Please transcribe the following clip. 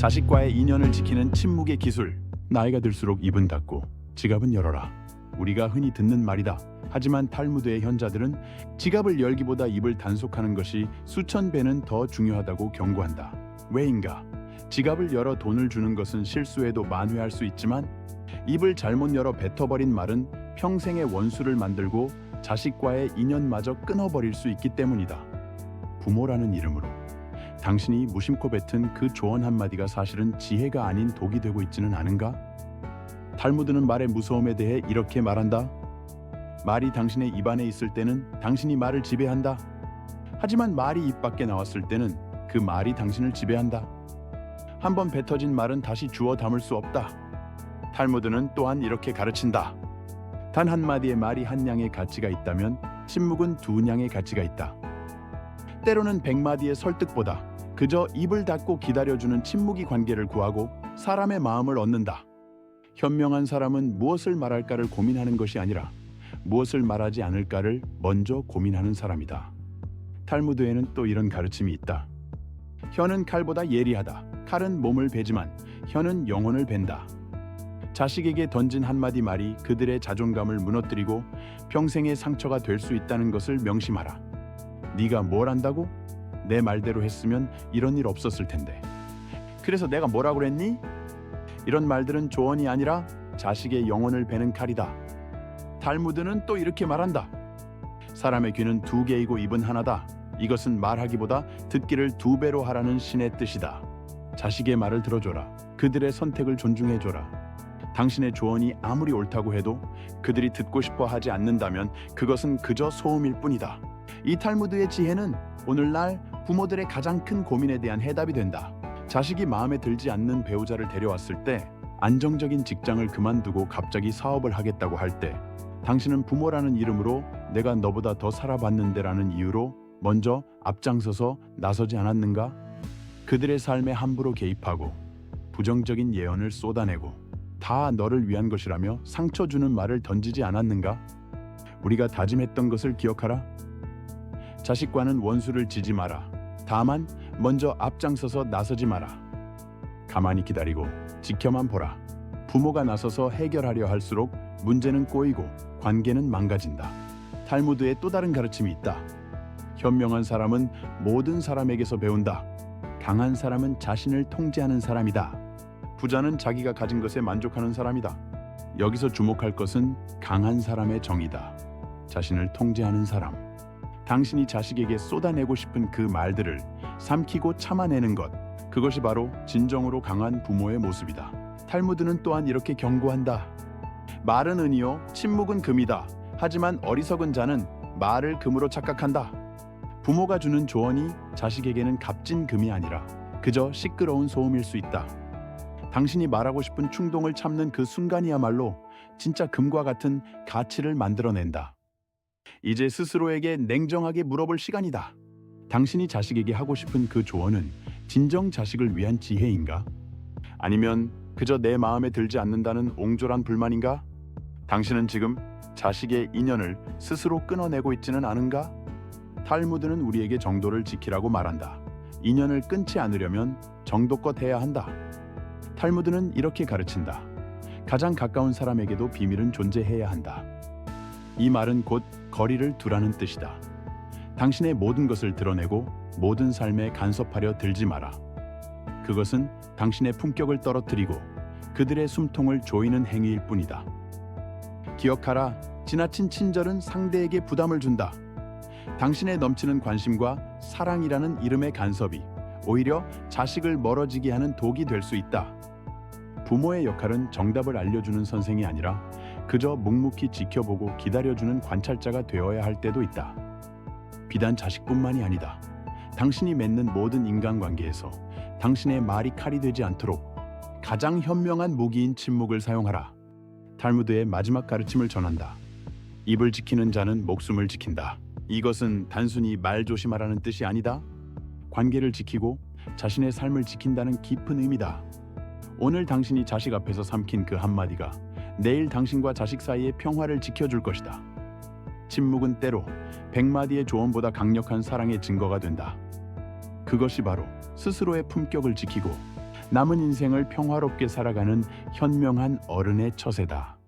자식과의 인연을 지키는 침묵의 기술. 나이가 들수록 입은 닫고 지갑은 열어라. 우리가 흔히 듣는 말이다. 하지만 탈무드의 현자들은 지갑을 열기보다 입을 단속하는 것이 수천 배는 더 중요하다고 경고한다. 왜인가? 지갑을 열어 돈을 주는 것은 실수해도 만회할 수 있지만 입을 잘못 열어 뱉어버린 말은 평생의 원수를 만들고 자식과의 인연마저 끊어버릴 수 있기 때문이다. 부모라는 이름으로 당신이 무심코 뱉은 그 조언 한마디가 사실은 지혜가 아닌 독이 되고 있지는 않은가? 탈무드는 말의 무서움에 대해 이렇게 말한다. 말이 당신의 입안에 있을 때는 당신이 말을 지배한다. 하지만 말이 입 밖에 나왔을 때는 그 말이 당신을 지배한다. 한 번 뱉어진 말은 다시 주워 담을 수 없다. 탈무드는 또한 이렇게 가르친다. 단 한마디의 말이 한 냥의 가치가 있다면 침묵은 두 냥의 가치가 있다. 때로는 백마디의 설득보다 그저 입을 닫고 기다려주는 침묵이 관계를 구하고 사람의 마음을 얻는다. 현명한 사람은 무엇을 말할까를 고민하는 것이 아니라 무엇을 말하지 않을까를 먼저 고민하는 사람이다. 탈무드에는 또 이런 가르침이 있다. 혀는 칼보다 예리하다. 칼은 몸을 베지만 혀는 영혼을 벤다. 자식에게 던진 한마디 말이 그들의 자존감을 무너뜨리고 평생의 상처가 될 수 있다는 것을 명심하라. 네가 뭘 안다고? 내 말대로 했으면 이런 일 없었을 텐데. 그래서 내가 뭐라 그랬니? 이런 말들은 조언이 아니라 자식의 영혼을 베는 칼이다. 탈무드는 또 이렇게 말한다. 사람의 귀는 두 개이고 입은 하나다. 이것은 말하기보다 듣기를 두 배로 하라는 신의 뜻이다. 자식의 말을 들어줘라. 그들의 선택을 존중해줘라. 당신의 조언이 아무리 옳다고 해도 그들이 듣고 싶어 하지 않는다면 그것은 그저 소음일 뿐이다. 이 탈무드의 지혜는 오늘날 부모들의 가장 큰 고민에 대한 해답이 된다. 자식이 마음에 들지 않는 배우자를 데려왔을 때 안정적인 직장을 그만두고 갑자기 사업을 하겠다고 할 때 당신은 부모라는 이름으로 내가 너보다 더 살아봤는데라는 이유로 먼저 앞장서서 나서지 않았는가? 그들의 삶에 함부로 개입하고 부정적인 예언을 쏟아내고 다 너를 위한 것이라며 상처 주는 말을 던지지 않았는가? 우리가 다짐했던 것을 기억하라. 자식과는 원수를 지지 마라. 다만 먼저 앞장서서 나서지 마라. 가만히 기다리고 지켜만 보라. 부모가 나서서 해결하려 할수록 문제는 꼬이고 관계는 망가진다. 탈무드에 또 다른 가르침이 있다. 현명한 사람은 모든 사람에게서 배운다. 강한 사람은 자신을 통제하는 사람이다. 부자는 자기가 가진 것에 만족하는 사람이다. 여기서 주목할 것은 강한 사람의 정의다. 자신을 통제하는 사람. 당신이 자식에게 쏟아내고 싶은 그 말들을 삼키고 참아내는 것. 그것이 바로 진정으로 강한 부모의 모습이다. 탈무드는 또한 이렇게 경고한다. 말은 은이요, 침묵은 금이다. 하지만 어리석은 자는 말을 금으로 착각한다. 부모가 주는 조언이 자식에게는 값진 금이 아니라 그저 시끄러운 소음일 수 있다. 당신이 말하고 싶은 충동을 참는 그 순간이야말로 진짜 금과 같은 가치를 만들어낸다. 이제 스스로에게 냉정하게 물어볼 시간이다. 당신이 자식에게 하고 싶은 그 조언은 진정 자식을 위한 지혜인가? 아니면 그저 내 마음에 들지 않는다는 옹졸한 불만인가? 당신은 지금 자식의 인연을 스스로 끊어내고 있지는 않은가? 탈무드는 우리에게 정도를 지키라고 말한다. 인연을 끊지 않으려면 정도껏 해야 한다. 탈무드는 이렇게 가르친다. 가장 가까운 사람에게도 비밀은 존재해야 한다. 이 말은 곧 거리를 두라는 뜻이다. 당신의 모든 것을 드러내고 모든 삶에 간섭하려 들지 마라. 그것은 당신의 품격을 떨어뜨리고 그들의 숨통을 조이는 행위일 뿐이다. 기억하라, 지나친 친절은 상대에게 부담을 준다. 당신의 넘치는 관심과 사랑이라는 이름의 간섭이 오히려 자식을 멀어지게 하는 독이 될 수 있다. 부모의 역할은 정답을 알려주는 선생이 아니라 그저 묵묵히 지켜보고 기다려주는 관찰자가 되어야 할 때도 있다. 비단 자식뿐만이 아니다. 당신이 맺는 모든 인간관계에서 당신의 말이 칼이 되지 않도록 가장 현명한 무기인 침묵을 사용하라. 탈무드의 마지막 가르침을 전한다. 입을 지키는 자는 목숨을 지킨다. 이것은 단순히 말 조심하라는 뜻이 아니다. 관계를 지키고 자신의 삶을 지킨다는 깊은 의미다. 오늘 당신이 자식 앞에서 삼킨 그 한마디가 내일 당신과 자식 사이의 평화를 지켜줄 것이다. 침묵은 때로 백마디의 조언보다 강력한 사랑의 증거가 된다. 그것이 바로 스스로의 품격을 지키고 남은 인생을 평화롭게 살아가는 현명한 어른의 처세다.